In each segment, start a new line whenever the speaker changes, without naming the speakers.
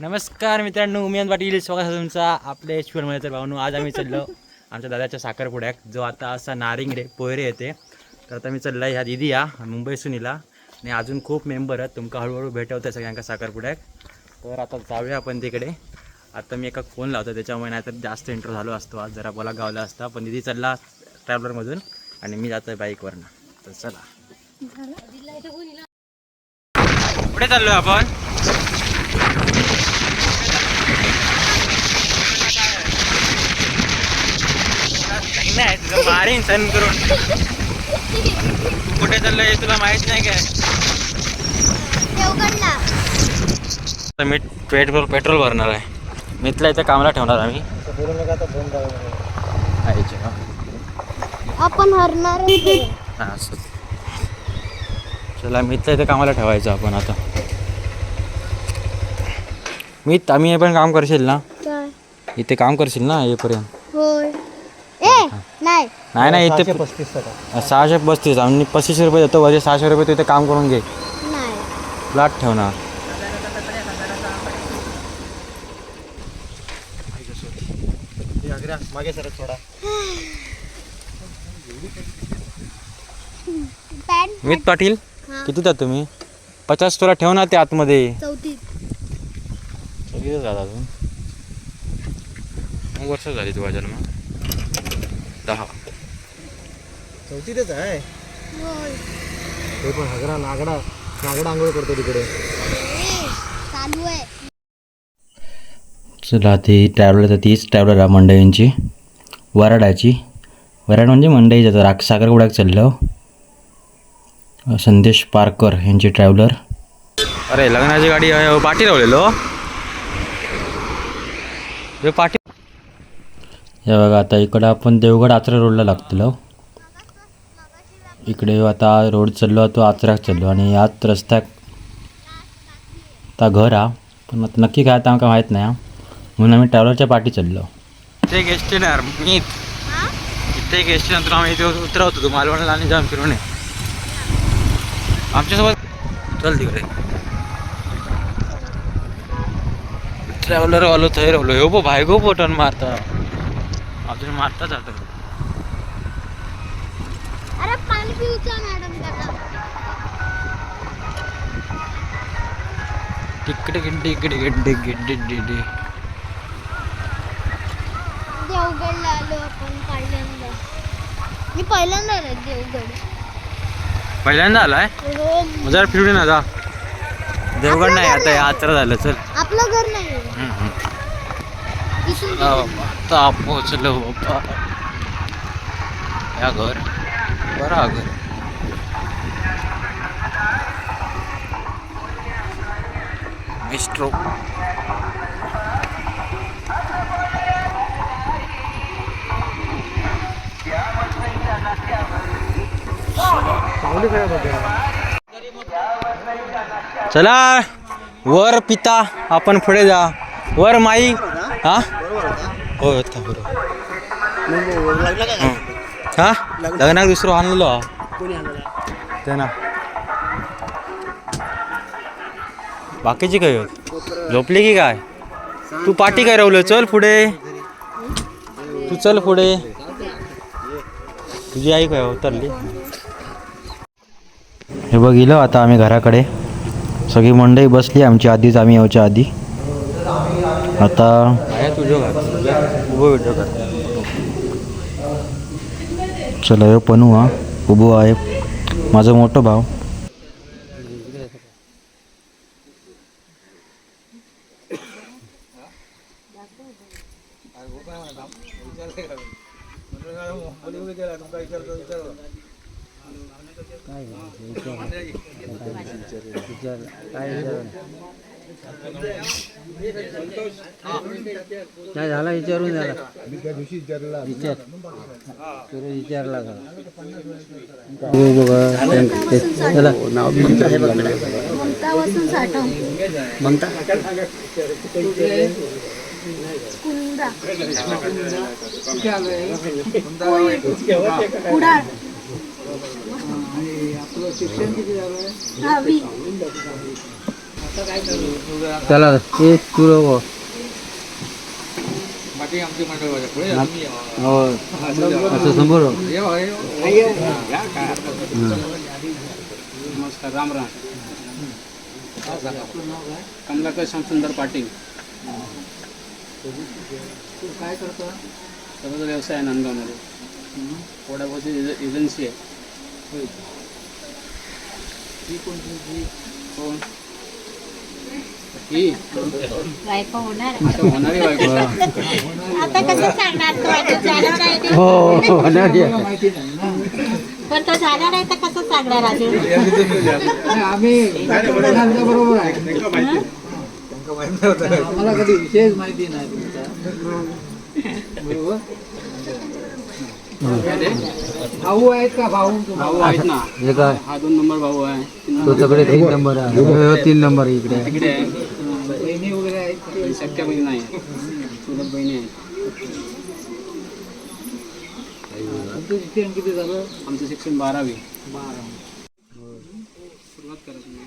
नमस्कार मित्रांनो उमियान पाटील स्वागत आहे तुमचा आपल्या ईश्वरमध्ये तर भावनो आज आम्ही चाललो आमच्या दादाच्या साखरपुड्याक जो आता असा नारिंग रे पोयरे येते. तर आता मी चालला ह्या दिदी या मुंबई सुनीला. आणि अजून खूप मेंबर आहेत तुमका हळूहळू भेटवतं सगळ्यांका साखरपुड्याक तर आता जाऊया आपण तिकडे. आता मी एका फोन लावतो त्याच्यामुळे नाही तर जास्त इंट्रो झालो असतो आज. जरा बोला गावला असता पण दिदी चालला ट्रॅव्हलरमधून आणि मी जातो बाईकवरनं तर चला. कुठे चाललो आपण? नाही तुझं मारीन सण करून. कुठे चाललंय हे तुला माहीत नाही काय? मी पेट्रोल पेट्रोल भरणार आहे. मितला इथं कामाला ठेवणार आम्ही हा.
आपण हरणार.
हा. चला मितला इथं कामाला ठेवायचं आपण आता. मित आम्ही हे पण काम करशील ना? इथे काम करशील ना येईपर्यंत?
होय. ए नाही
नाही इथे सहाशे पस्तीस आम्ही पस्तीसशे रुपये देतो. वरचे सहाशे रुपये तू इथे काम करून घे.
नाही.
प्लॉट ठेवणार.
मागे सर थोडा
मित पाटील?
हा.
किती द्या तुम्ही? पचास तुला ठेव ना ते आतमध्ये.
चौथी
किती झाला अजून. नऊ वर्ष झाली तुझा जन्म दहा.
चौथीतच आहे? ते पण हगरा नागडा नागडा आंघोळ करतो तिकडे.
चालू आहे.
चला ती ट्रॅव्हलर तर तीच ट्रॅव्हलर आहे मंडईंची वराडाची. वराड म्हणजे मंडई जातं राख साखरपुड्याक चाललो. संदेश पारकर यांची ट्रॅव्हलर अरे लग्नाची गाडी पाठी लावलेलो हे पाठी हे बघा आता इकडं आपण देवगड आचरा रोडला लागतलो. इकडे आता रोड चाललो तो आचराक चाललो आणि याच रस्त्याक आता घर हा. पण आता नक्की काय आता माहीत नाही हा. म्हणून आम्ही ट्रॅव्हलरच्या पाठी चाललो. इथे एक एस टी मी इथे एक एस टी नंतर आम्ही इथे उतरवतो तू मालवणला आणि जाऊन फिरून ये. आमच्यासोबत चल तिकडे. ट्रॅव्हलर वालो थंय रावलो हो भाई भायगो पोटन मारता. अजून मारता जातं
अरे पाणी पिऊचा मॅडम त्याला
तिकडे गिड्डी गिड्डी गिड्डी गिड्डी
देवगडला आलो आपण पहिल्यांदा. मी पहिल्यांदा आलो देवगड
पहिल्यांदा आलाय?
हो.
जरा फिरून जा. देवगड नाही आता आचरा झालं चल.
आपलं घर नाही.
आता पोचलो बाबा. या घर. बरं घर मिस्ट्रो
चांगली काय बघा
चला वर पिता आपण पुढे जा. वर माई हा? हो बरोबर. हा? लग्नाक दुसरो आणलेलो हा ते ना बाकीची काय झोपली की काय? तू पाठी काय रवलं चल पुढे. तू चल पुढे. तुझी आई काय उतरली? हे बघ गेलो आता आम्ही घराकडे. सगळी मंडई बसली आमची आधीच आम्ही यायच्या आधी. आता तुझं उभं व्हिडिओ कर चला यो पनू हा. उभो आहे माझा मोठा भाव.
नाही झाला विचारून झाला.
मी त्या दिवशी विचारला
विचार. झाला. नाव
कुडाळ
आपलं शिक्षण किती झालं त्याला ए तू नको हो. असं समोर हो.
नमस्कार राम राम. कमलाकर श्यामसुंदर पाटील. तू काय करतो? सर्व व्यवसाय आहे नांदगावमध्ये. पोडापावची एज- एजन्सी आहे. ही कोणती? ही कोण? ही
बायको होणार.
आता
कसं सांगणार तो? आता झाला नाही ते.
हो हो, होणार आहे.
पण तो झाला नाही तर कसं सांगणार अजून?
आम्ही बरोबर आहे. आम्हाला कधी विशेष माहिती नाही बरोबर? भाऊ आहेत का भाऊ? भाऊ आहेत ना.
हे काय?
हा दोन नंबर भाऊ आहे. तीन
तो सगळे तीन नंबर आहे. हो, तीन नंबर इकडे. आहे.
तिकडे आहे. बहिणी वगैरे आहेत सख्या बहिणी नाही. आहेत. चुलत बहिणी आहेत. तुमचं शिक्षण किती झालं? आमचं शिक्षण बारावी. बारा सुरुवात करा तुम्ही.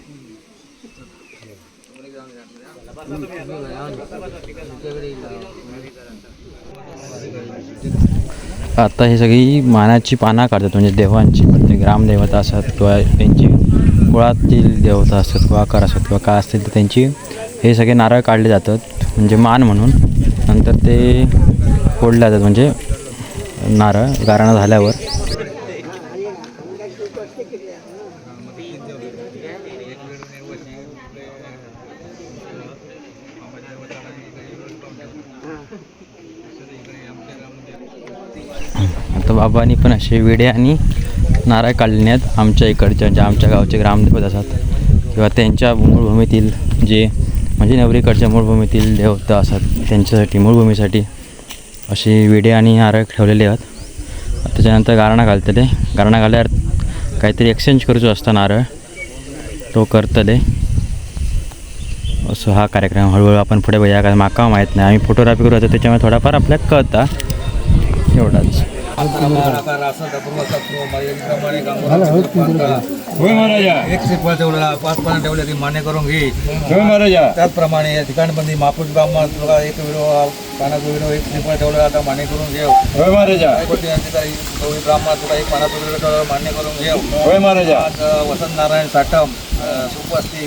आता ही सगळी मानाची पानं काढतात म्हणजे देवांची म्हणजे ग्रामदेवता असतात किंवा त्यांची कुळातील देवता असतात किंवा आकार असतात किंवा काय असतील तर त्यांची हे सगळे नारळ काढले जातात म्हणजे मान म्हणून. नंतर ते फोडले जातात म्हणजे नारळ गारणं झाल्यावर. आता बाबांनी पण असे विडे आणि नारळ काढण्यात आहेत आमच्या इकडच्या म्हणजे आमच्या गावचे ग्रामदेवत असतात. किंवा त्यांच्या मूळभूमीतील जे म्हणजे नवरीकडच्या मूळभूमीतील देवता असतात त्यांच्यासाठी मूळभूमीसाठी असे विडे आणि नारळ ठेवलेले आहेत. त्याच्यानंतर गारणा घालतले गारणा घाल्यावर काहीतरी एक्सचेंज करूचो असता नारळ. तो करतले. असं हा कार्यक्रम हळूहळू आपण पुढे बघूया. कारण माका माहीत नाही. आम्ही फोटोग्राफी करू होतो त्याच्यामुळे थोडाफार आपल्याला कळता. एवढाच.
एक श्रीफळ ठेवलेला पाच पानं ठेवले ती मान्य करून घे. त्याचप्रमाणे या ठिकाणमध्ये महापूर ब्राह्मण तुला एक विडो पानाचा विडो एक श्रीफळ ठेवलेला आता मान्य करून घेऊ यांची काही गवळी ब्राह्मण तुला एक पानाचा ठेवलेला मान्य करून घेऊ आज अ, वसंत नारायण साठम अ, सुपस्ती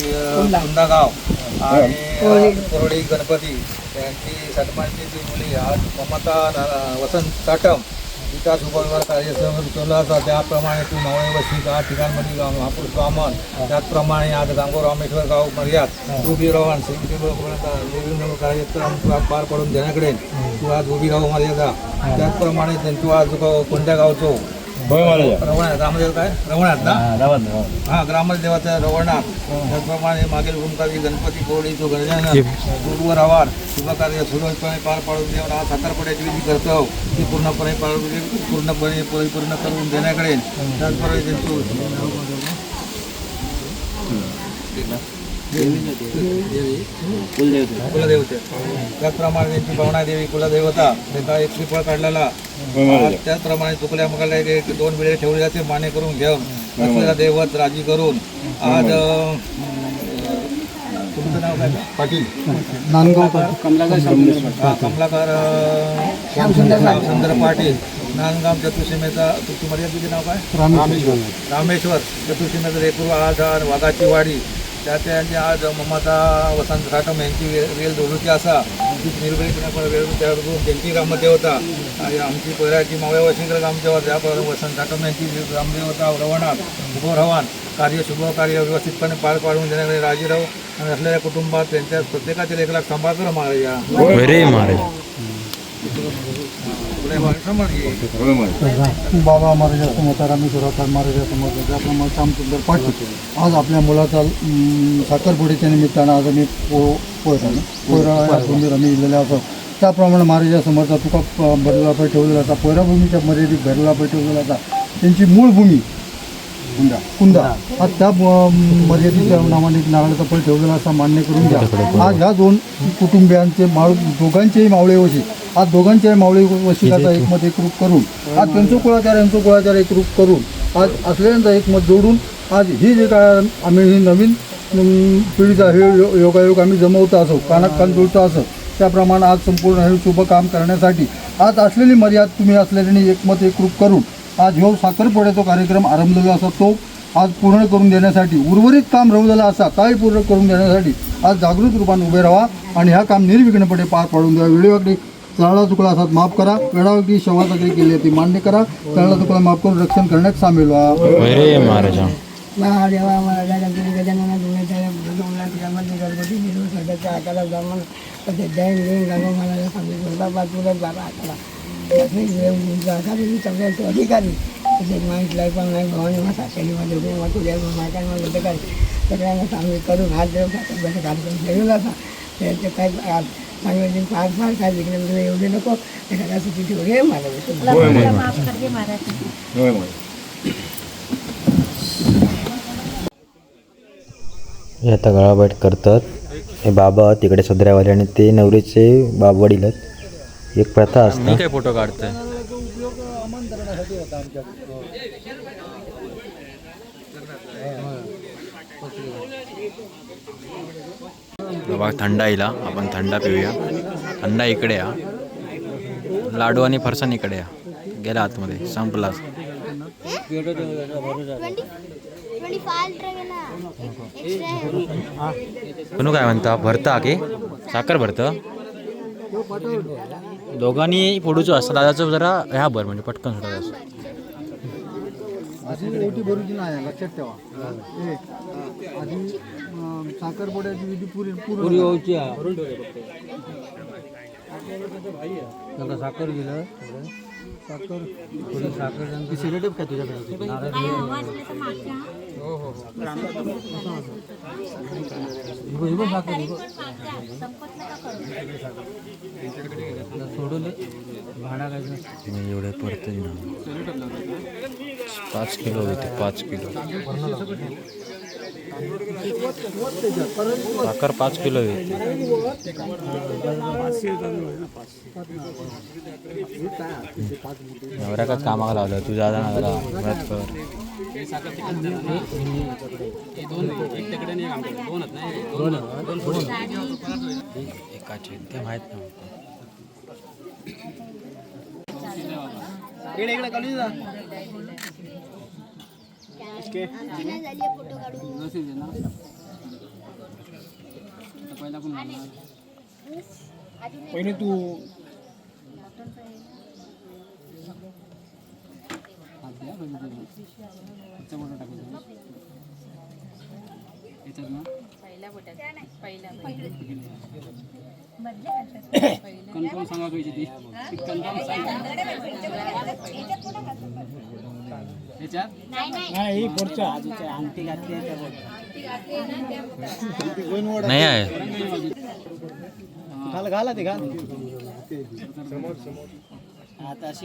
कुंदागाव आणि कोरडी. गणपती. त्यांची साठमांची ती मुली आज ममता वसंत साठम विकास उपविभाग कार्यक्रम ठेवला होता. त्याप्रमाणे तू नवळे वस्ती आठ ठिकाणमध्ये गाव महापुरुष ब्राह्मण त्याचप्रमाणे आज गांगो रामेश्वर गाव मर्याद. तू बी रवान कार्यक्रम पार पडून देण्याकडे. तू आज उभी राहू मर्यादा. त्याचप्रमाणे तू आज कोणत्या गावचो? रवणात रामदेव काय? रवणात ना? हा ग्रामदेवाचा रवणात त्याचप्रमाणे मागील भूमकाजी गणपती कोरडी तो गणजानन पूर्व आवार शुभ कार्य सुरळीतपणे पार पाडून देऊन हा साखरपुड्याची विधी करतो ती पूर्णपणे पार पूर्णपणे परिपूर्ण करून देण्याकडे. त्याचप्रमाणे त्यांचं कुलदेवते. त्याचप्रमाणे त्यांची भावनादेवी कुलदेवता त्याचा एक श्रीफळ काढलेला. त्याचप्रमाणे चुकल्या मगाला एक- दोन वेळे ठेवले जाते माने करून घेऊन. असलेला दैवत राजी करून. आज तुमचं नाव काय? पाटील.
कमलाकर? पाटील
हा, कमलाकर अं, श्यामसुंदर पाटील. नांदगाव चतुर्सीमेचा तुमची मर्यादिचे नाव काय? रामेश्वर. चतुर्सीमेचा रेकूर आज आज वाघाची वाडी. त्या त्यांची आज ममता वसंत साठम यांची वेल दोडूची असा ती निर्भयपणे वेळ तयार करून त्यांची ग्रामदेवता आणि आमची पहिल्याची मावळ्या वशिंकर ग्रामदेवता त्याप्रमाणे वसंत साठम यांची ग्रामदेवता रवणात उभं रवान कार्य शुभ कार्य व्यवस्थितपणे पार पाडून देण्याकडे राजी राहू. आणि असलेल्या कुटुंबात त्यांच्या प्रत्येकातील एक लाख सांभाळ कर महाराजा.
महाराज
बाबा महाराजासमोर रामेश्वराचा महाराजासमोर त्याप्रमाणे श्यामसुंदर पाटील आज आपल्या मुलाचा साखरपुडीच्या निमित्तानं आज आम्ही पो पोयरा पोयरा सुंदर आम्ही इलेले असो त्याप्रमाणे महाराजासमोरचा तुका प- भरलेला पाय ठेवलेला असा पोयराभूमीच्या मर्यादित भरलेला पाय ठेवलेला असा त्यांची मूळ भूमी कुंदा कुंदा आज त्या मर्यादेच्या नावाने नारळाचा फळ ठेवलेला असा मान्य करून घ्या. आज ह्या दोन कुटुंबियांचे माळ दोघांचेही मावळे वशी आज दोघांच्याही मावळे वशिकाचा एकमत एकरूप करून आज त्यांचं कुळाचार यांचं कुळाचार एकरूप करून आज असलेल्यांचा एकमत जोडून आज ही जे काय आम्ही ही नवीन पिढीचा हे योगायोग आम्ही जमवतो असो कानात कान जुळतो असो त्याप्रमाणे आज संपूर्ण हे शुभ काम करण्यासाठी आज असलेली मर्यादा तुम्ही असलेल्यांनी एकमत एकरूप करून आज ह्यो साखरपुड्याचा कार्यक्रम आरंभलेला असा तो आज पूर्ण करून देण्यासाठी उर्वरित काम राहूलेलं असा काय पूर्ण करून देण्यासाठी आज जागृत रूपाने उभे राहा आणि ह्या काम निर्विघ्नपणे पार पाडून द्या. वेळोवेळी चाळा चुकला असात माफ करा. वेळावेळी शवाचा काही केली आहे ती मान्य करा. चाळा चुकला माफ करून रक्षण करण्यात सामील व्हा.
महाराजा.
महादेवा गणपती गजानना निरू गंगा महाराजा बाबा सगळ्यांचे अधिकारी. तसेच माहीत लायपण नाही भवानी माता शनिवार देव तुझ्या मायकांना अधिकारी सगळ्यांना सामील करून हात साखरब्याचा कार्यक्रम ठेवलेला असा त्याचे काय सांगितले फार फार काय विघ्न तुला एवढे नको. ठेवले मला
हे आता गळाबाईट करतात. हे बाबा तिकडे सदऱ्यावाले आणि ते नवरीचे बाब वडील आहेत. एक प्रथा असते. काय फोटो काढतोय? बाबा थंड येईल आपण थंडा पिऊया. थंडा इकडे या. लाडू आणि फरसाण इकडे या. गेला आतमध्ये. संपला
ट्वेंटी
काय म्हणता? भरता की? साखर भरतं? दोघांनी फोडूचो असतं दादाचं जरा ह्या भर म्हणजे पटकन सुटत असं.
अशी ओटी भरूची नाही लक्षात ठेवा. हे, आधी साखरपुड्याची विधी पुरी पुरी
होऊची साखर गेलं
साखर.
थोडी साखर सिलेटिव्ह काय तुझ्याकडे सोडून भाडा काय
एवढे पडते ना? पाच किलो होते पाच किलो. साखर पाच किलो येते नवऱ्याकाच कामाला लावलं तू जा ना मदत कर. एकाचे ते माहीत नव्हतं
नाही झाली फोटो काढून
व्यवस्थित आहे ना आता पहिला कोण म्हणणार
पहिले तू
हात द्या पहिले तुम्ही. पुढचा फोटो टाकायचा याच्यात ना कन्फर्म सांगा पाहिजे ती कन्फर्म सांगा याच्यात
नाही आहे
घाल घाला ते घाल.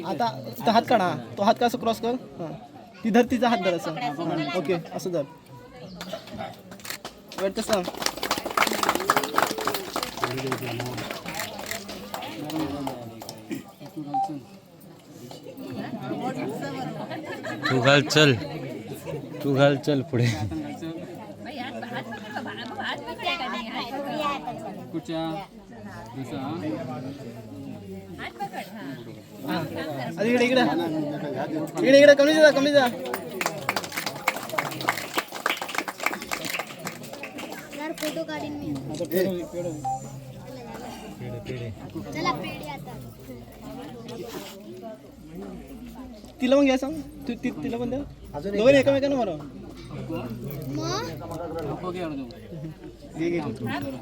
आता तिथं हात काढा. तो हात कसं क्रॉस कर? ती धर तिचा हात धर असं. ओके असं धर. वेट तसं
तू घाल चल. तू घाल चल पुढे.
कुठच्या? दुसरा
आधी इकडे इकडे. इकडे इकडे कमी जा कमी जा.
फ़ोटो काढीन मी. चला पेढे आता.
तिला पण घ्या सांग. तू ति- तिला पण द्या. दोघांनी एकामेकांना
मग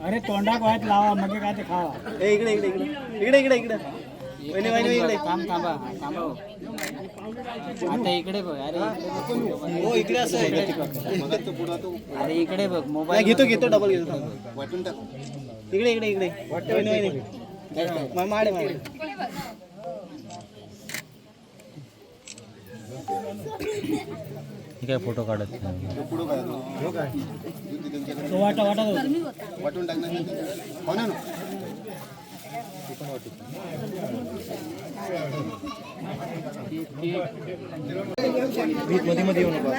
अरे तोंडाक वाईट लावा मग काय ते खावा.
ए, इकडे इकडे इकडे. इकडे इकडे इकडे. वहिनी वहिनी इकडे.
थांब थांबा थांबा हो. आता इकडे बघ अरे
हो इकडे असं इकडे
अरे इकडे बघ मोबाईल
घेतो घेतो डबल घेतो. थांब. इकडे इकडे इकडे. मा- माडे माडे
काय फोटो काढत नाही.
वाटा वाटा
मध्ये मध्ये येऊ नका.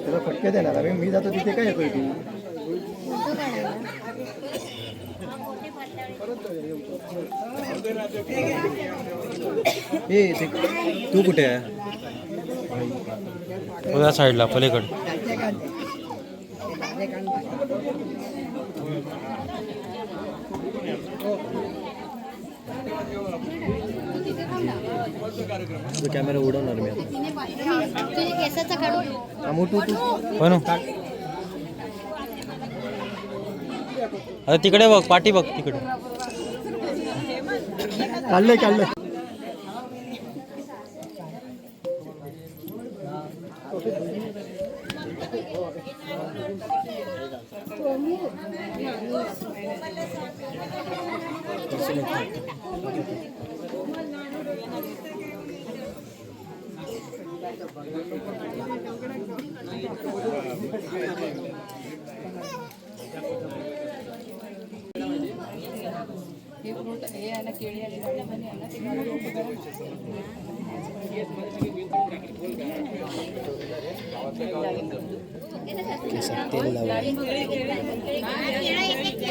त्याला फटके देणार मी जातो तिथे काय येतोय तू
फोटो काढायला
ए ते तू कुठे आहे?
बघा साईडला पलीकडे.
कॅमेरा उडवणार मी आता. तू.
बनू अरे तिकडे बघ पाठी बघ तिकडे.
ಅಲ್ಲಕ್ಕೆ ಅಲ್ಲೇ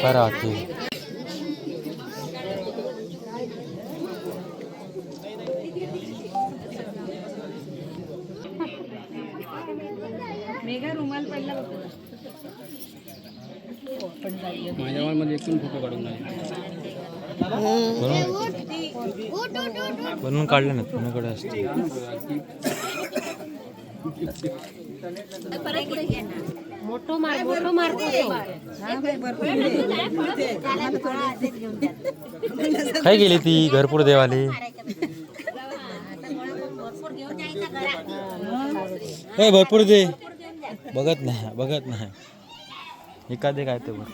पराठे मेघा रुमाल पडला
माझ्या मध्ये एकूण फ़ोटो काढून
बनवून काढलं ना कोणाकडे असते
मोठो मार मोठो मार
काय गेली ती घरपूर देवाली? ए भरपूर दे. बघत नाही बघत नाही. एखादे काय ते बघ.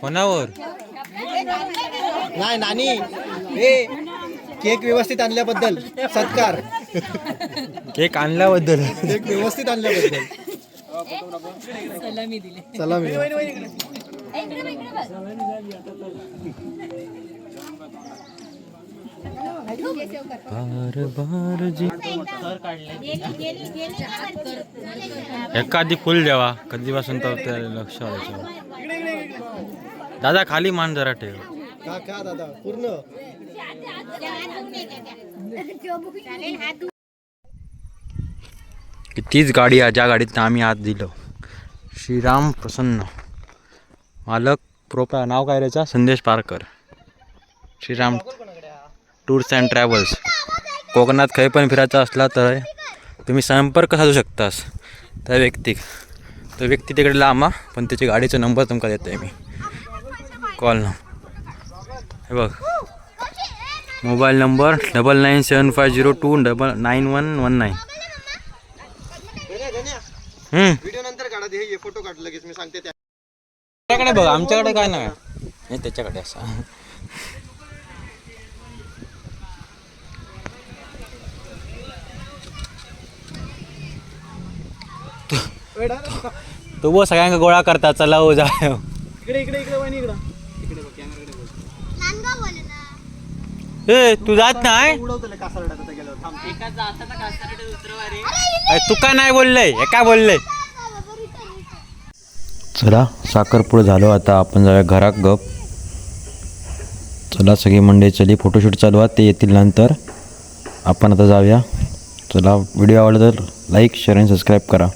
कोणावर?
नाही नानी. ए केक व्यवस्थित आणल्याबद्दल सत्कार.
केक आणल्याबद्दल.
केक व्यवस्थित आणल्याबद्दल.
बार जी एखादी फुल द्यावा. कधीपासून तर ते लक्ष दादा खाली मान जरा ठेव.
दादा? पूर्ण.
की तीच गाडी आहे ज्या गाडीत आम्ही आज दिलं. श्रीराम प्रसन्न. मालक प्रोपा नाव काय त्याचा Sandesh Parkar. Shriram tours and travels. कोकणात काही पण फिरायचं असला तर तुम्ही संपर्क साधू शकतास. त्या व्यक्तीक तो व्यक्ती तिकडे लांबा पण त्याची गाडीचा नंबर तुमका देतो आहे मी. कॉल न. हे बघ. Mobile number double nine seven five zero two double nine one one nine.
Video नंतर काढा ते हे फोटो काढ लगेच मी सांगते त्या
त्याच्याकडे बघ आमच्याकडे काय नाही. नाही त्याच्याकडे असं. तो वो सगळ्यांना गोळा करता चला हो जा.
इकडे इकडे इकडे वहिनी इकडं.
नांदगाव बोले ना
ए तू जात नाही?
उडवतले कासारडा.
तू काय नाही बोललंय? काय बोललंय? चला साखरपुडं झालो आता. आपण जाऊया घरात गप. चला सगळी मंडळी चली. फोटोशूट चालू आहे. ते येतील नंतर. आपण आता जाऊया. चला व्हिडिओ आवडला तर लाईक शेअर आणि सबस्क्राईब करा.